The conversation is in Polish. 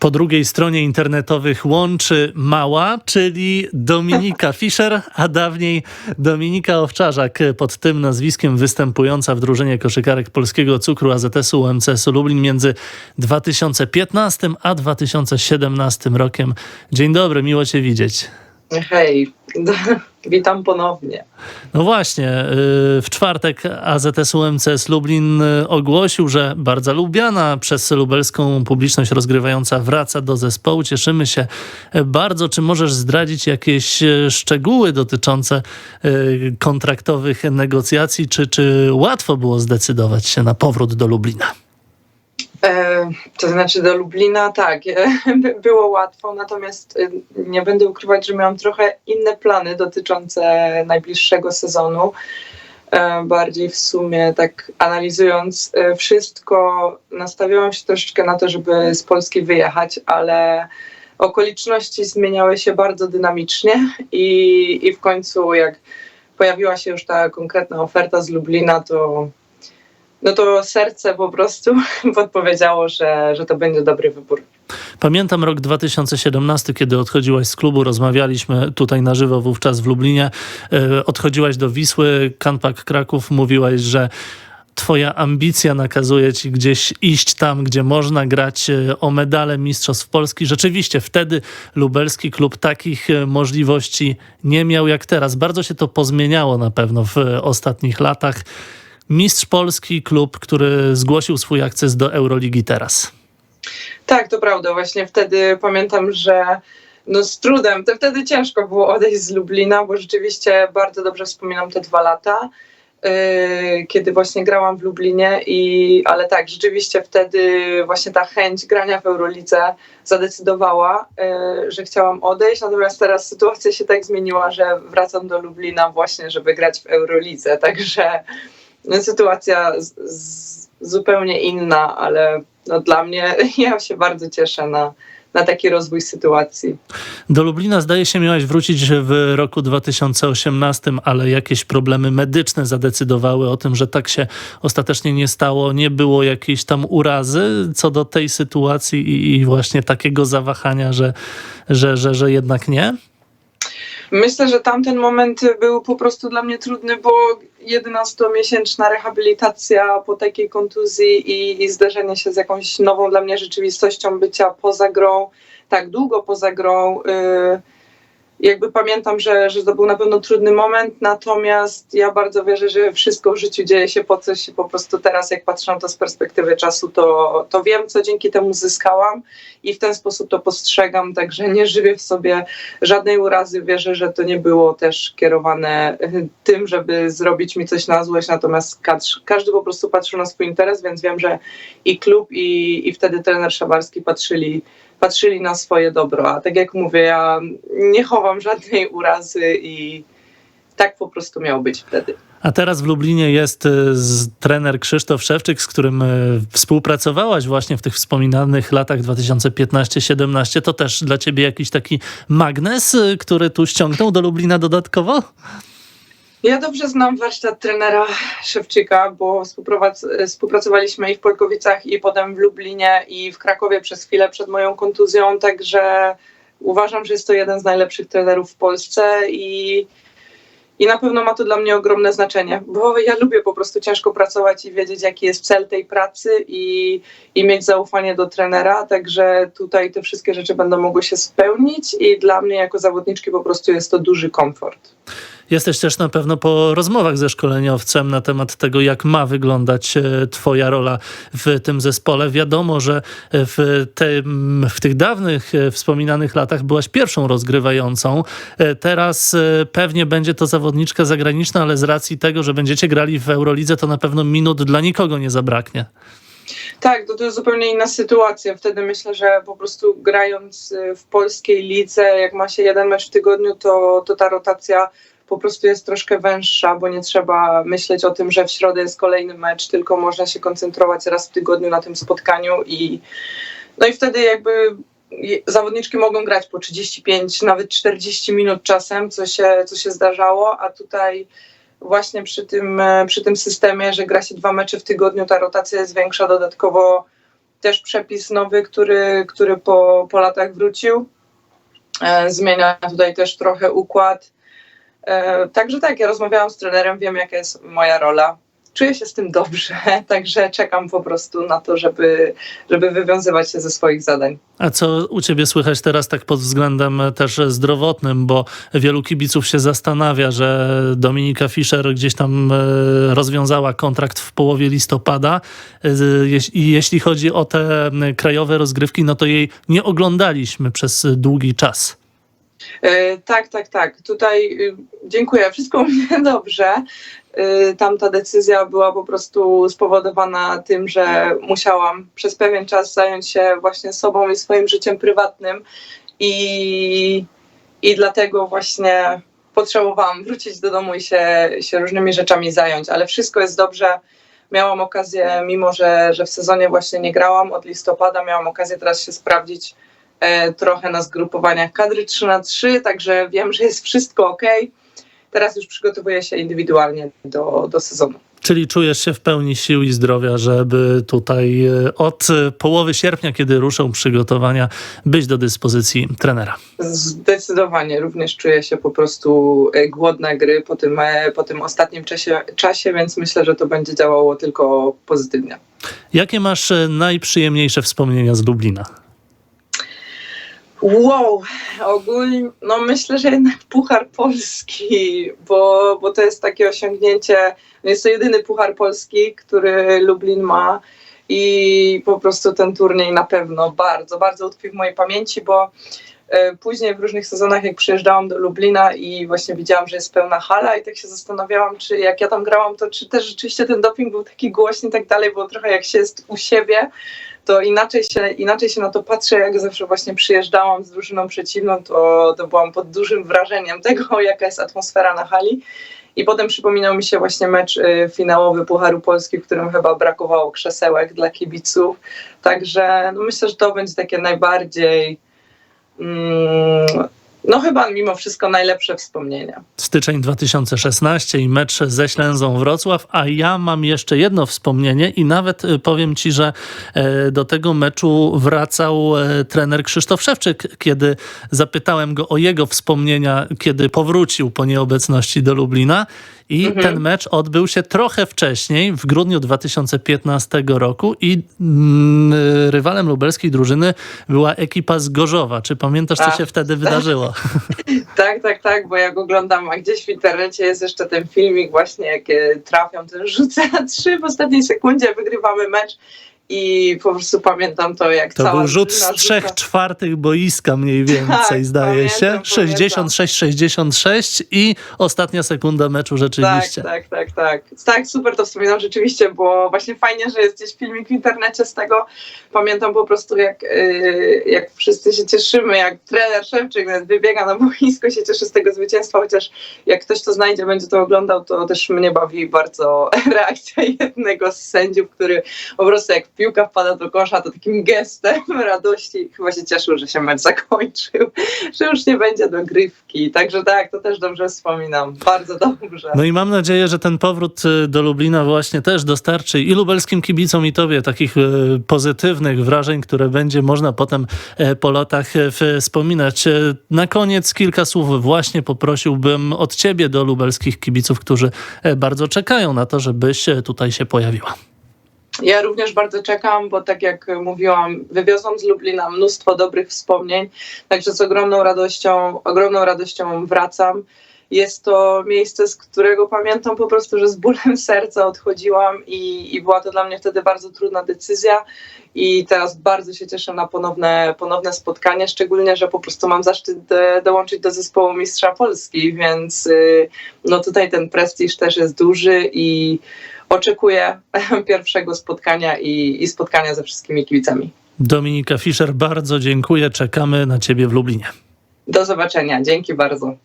Po drugiej stronie internetowych łączy Mała, czyli Dominika Fischer, a dawniej Dominika Owczarzak, pod tym nazwiskiem występująca w drużynie koszykarek Polskiego Cukru AZS-u UMCS-u Lublin między 2015 a 2017 rokiem. Dzień dobry, miło Cię widzieć. Hej, witam ponownie. No właśnie, y, w czwartek AZS UMCS Lublin y, ogłosił, że bardzo lubiana przez lubelską publiczność rozgrywająca wraca do zespołu. Cieszymy się bardzo. Czy możesz zdradzić jakieś y, szczegóły dotyczące kontraktowych negocjacji, czy, czy łatwo było zdecydować się na powrót do Lublina? E, to znaczy do Lublina, tak, było łatwo, natomiast e, nie będę ukrywać, że miałam trochę inne plany dotyczące najbliższego sezonu. E, bardziej w sumie, tak analizując wszystko, nastawiałam się troszeczkę na to, żeby z Polski wyjechać, ale okoliczności zmieniały się bardzo dynamicznie i, i w końcu, jak pojawiła się już ta konkretna oferta z Lublina, to no to serce po prostu podpowiedziało, że, że to będzie dobry wybór. Pamiętam rok 2017, kiedy odchodziłaś z klubu, rozmawialiśmy tutaj na żywo wówczas w Lublinie. E, odchodziłaś do Wisły, Kanpak Kraków, mówiłaś, że Twoja ambicja nakazuje ci gdzieś iść tam, gdzie można grać e, o medale Mistrzostw Polski. Rzeczywiście wtedy lubelski klub takich e, możliwości nie miał jak teraz. Bardzo się to pozmieniało na pewno w ostatnich latach mistrz polski klub, który zgłosił swój akces do Euroligi teraz. Tak, to prawda. Właśnie wtedy pamiętam, że no z trudem, to wtedy ciężko było odejść z Lublina, bo rzeczywiście bardzo dobrze wspominam te dwa lata, yy, kiedy właśnie grałam w Lublinie, i, ale tak, rzeczywiście wtedy właśnie ta chęć grania w Eurolidze zadecydowała, yy, że chciałam odejść, natomiast teraz sytuacja się tak zmieniła, że wracam do Lublina właśnie, żeby grać w Eurolidze, także sytuacja z, z, zupełnie inna, ale no dla mnie ja się bardzo cieszę na, na taki rozwój sytuacji. Do Lublina zdaje się miałaś wrócić w roku 2018, ale jakieś problemy medyczne zadecydowały o tym, że tak się ostatecznie nie stało. Nie było jakiejś tam urazy co do tej sytuacji i, i właśnie takiego zawahania, że, że, że, że jednak nie? Myślę, że tamten moment był po prostu dla mnie trudny, bo 11-miesięczna rehabilitacja po takiej kontuzji i, i zderzenie się z jakąś nową dla mnie rzeczywistością bycia poza grą, tak długo poza grą. Yy, jakby pamiętam, że, że to był na pewno trudny moment, natomiast ja bardzo wierzę, że wszystko w życiu dzieje się po coś po prostu teraz jak patrzę na to z perspektywy czasu, to, to wiem, co dzięki temu zyskałam i w ten sposób to postrzegam, także nie żywię w sobie żadnej urazy, wierzę, że to nie było też kierowane tym, żeby zrobić mi coś na złość, natomiast każdy po prostu patrzył na swój interes, więc wiem, że i klub i, i wtedy trener Szabarski patrzyli patrzyli na swoje dobro. A tak jak mówię, ja nie chowam żadnej urazy i tak po prostu miało być wtedy. A teraz w Lublinie jest e, trener Krzysztof Szewczyk, z którym e, współpracowałaś właśnie w tych wspominanych latach 2015-17. To też dla ciebie jakiś taki magnes, e, który tu ściągnął do Lublina dodatkowo? Ja dobrze znam warsztat trenera Szewczyka, bo współpracowaliśmy i w Polkowicach, i potem w Lublinie, i w Krakowie przez chwilę przed moją kontuzją, także uważam, że jest to jeden z najlepszych trenerów w Polsce i, i na pewno ma to dla mnie ogromne znaczenie, bo ja lubię po prostu ciężko pracować i wiedzieć, jaki jest cel tej pracy i, i mieć zaufanie do trenera, także tutaj te wszystkie rzeczy będą mogły się spełnić i dla mnie jako zawodniczki po prostu jest to duży komfort. Jesteś też na pewno po rozmowach ze szkoleniowcem na temat tego, jak ma wyglądać e, Twoja rola w tym zespole. Wiadomo, że w, tym, w tych dawnych, e, wspominanych latach byłaś pierwszą rozgrywającą. E, teraz pewnie będzie to zawodniczka zagraniczna, ale z racji tego, że będziecie grali w Eurolidze, to na pewno minut dla nikogo nie zabraknie. Tak, to, to jest zupełnie inna sytuacja. Wtedy myślę, że po prostu grając w polskiej lidze, jak ma się jeden mecz w tygodniu, to, to ta rotacja po prostu jest troszkę węższa, bo nie trzeba myśleć o tym, że w środę jest kolejny mecz, tylko można się koncentrować raz w tygodniu na tym spotkaniu i no i wtedy jakby zawodniczki mogą grać po 35, nawet 40 minut czasem, co się, co się zdarzało, a tutaj właśnie przy tym, przy tym systemie, że gra się dwa mecze w tygodniu, ta rotacja jest większa, dodatkowo też przepis nowy, który, który po, po latach wrócił. E, zmienia tutaj też trochę układ. E, także tak, ja rozmawiałam z trenerem, wiem jaka jest moja rola. Czuję się z tym dobrze, także czekam po prostu na to, żeby, żeby wywiązywać się ze swoich zadań. A co u ciebie słychać teraz tak pod względem też zdrowotnym, bo wielu kibiców się zastanawia, że Dominika Fischer gdzieś tam e, rozwiązała kontrakt w połowie listopada E, i jeśli chodzi o te krajowe rozgrywki, no to jej nie oglądaliśmy przez długi czas. E, Tak, tak, tak. Tutaj y, dziękuję. Wszystko mnie dobrze. Y, Tamta decyzja była po prostu spowodowana tym, że musiałam przez pewien czas zająć się właśnie sobą i swoim życiem prywatnym i, i dlatego właśnie potrzebowałam wrócić do domu i się, się różnymi rzeczami zająć, ale wszystko jest dobrze. Miałam okazję, mimo że, że w sezonie właśnie nie grałam od listopada, miałam okazję teraz się sprawdzić e, trochę na zgrupowaniach kadry 3 na 3 także wiem, że jest wszystko ok. Teraz już przygotowuję się indywidualnie do, do sezonu. Czyli czujesz się w pełni sił i zdrowia, żeby tutaj e, od e, połowy sierpnia, kiedy ruszą przygotowania, być do dyspozycji trenera. Zdecydowanie również czuję się po prostu e, głodna gry po tym, e, po tym ostatnim czasie, czasie, więc myślę, że to będzie działało tylko pozytywnie. Jakie masz e, najprzyjemniejsze wspomnienia z Lublina? Wow, ogólnie, no myślę, że jednak Puchar Polski, bo, bo to jest takie osiągnięcie, no jest to jedyny Puchar Polski, który Lublin ma i po prostu ten turniej na pewno bardzo, bardzo utkwi w mojej pamięci, bo e, później w różnych sezonach, jak przyjeżdżałam do Lublina i właśnie widziałam, że jest pełna hala i tak się zastanawiałam, czy jak ja tam grałam, to czy też rzeczywiście ten doping był taki głośny i tak dalej, bo trochę jak się jest u siebie, to inaczej się, inaczej się na to patrzę, jak zawsze właśnie przyjeżdżałam z drużyną przeciwną, to, to byłam pod dużym wrażeniem tego, jaka jest atmosfera na hali. I potem przypominał mi się właśnie mecz y, finałowy Pucharu Polski, w którym chyba brakowało krzesełek dla kibiców. Także no myślę, że to będzie takie najbardziej, mm, no chyba mimo wszystko najlepsze wspomnienia. Styczeń 2016 i mecz ze Ślęzą Wrocław, a ja mam jeszcze jedno wspomnienie i nawet e, powiem ci, że e, do tego meczu wracał e, trener Krzysztof Szewczyk, kiedy zapytałem go o jego wspomnienia, kiedy powrócił po nieobecności do Lublina. I Mhm. ten mecz odbył się trochę wcześniej, w grudniu 2015 roku i mm, rywalem lubelskiej drużyny była ekipa z Gorzowa. Czy pamiętasz, co A, się wtedy wydarzyło? Tak, tak, tak, bo jak oglądam, a gdzieś w internecie jest jeszcze ten filmik właśnie, jak e, trafią, ten rzucę na trzy w ostatniej sekundzie, wygrywamy mecz i po prostu pamiętam to, jak To cała był rzut z trzech czwartych boiska mniej więcej, Tak, zdaje się. pamiętam, 66-66 i ostatnia sekunda meczu rzeczywiście. Tak, tak, tak, tak. Tak, super to wspominam rzeczywiście, bo właśnie fajnie, że jest gdzieś filmik w internecie z tego. Pamiętam po prostu, jak, yy, jak wszyscy się cieszymy, jak trener Szewczyk wybiega na boisko, się cieszy z tego zwycięstwa, chociaż jak ktoś to znajdzie, będzie to oglądał, to też mnie bawi bardzo reakcja jednego z sędziów, który po prostu jak piłka wpada do kosza, to takim gestem radości chyba się cieszył, że się mecz zakończył, że już nie będzie dogrywki. Także tak, to też dobrze wspominam. Bardzo dobrze. No i mam nadzieję, że ten powrót y, do Lublina właśnie też dostarczy i lubelskim kibicom i tobie takich y, pozytywnych wrażeń, które będzie można potem e, po latach e, wspominać. E, Na koniec kilka słów właśnie poprosiłbym od ciebie do lubelskich kibiców, którzy bardzo czekają na to, żebyś tutaj się pojawiła. Ja również bardzo czekam, bo tak jak mówiłam, wywiozłam z Lublina mnóstwo dobrych wspomnień, także z ogromną radością, ogromną radością wracam. Jest to miejsce, z którego pamiętam po prostu, że z bólem serca odchodziłam i, i była to dla mnie wtedy bardzo trudna decyzja i teraz bardzo się cieszę na ponowne, ponowne spotkanie, szczególnie, że po prostu mam zaszczyt e, dołączyć do zespołu Mistrza Polski, więc y, no tutaj ten prestiż też jest duży i oczekuję pierwszego spotkania i, i spotkania ze wszystkimi kibicami. Dominika Fischer, bardzo dziękuję. Czekamy na ciebie w Lublinie. Do zobaczenia. Dzięki bardzo.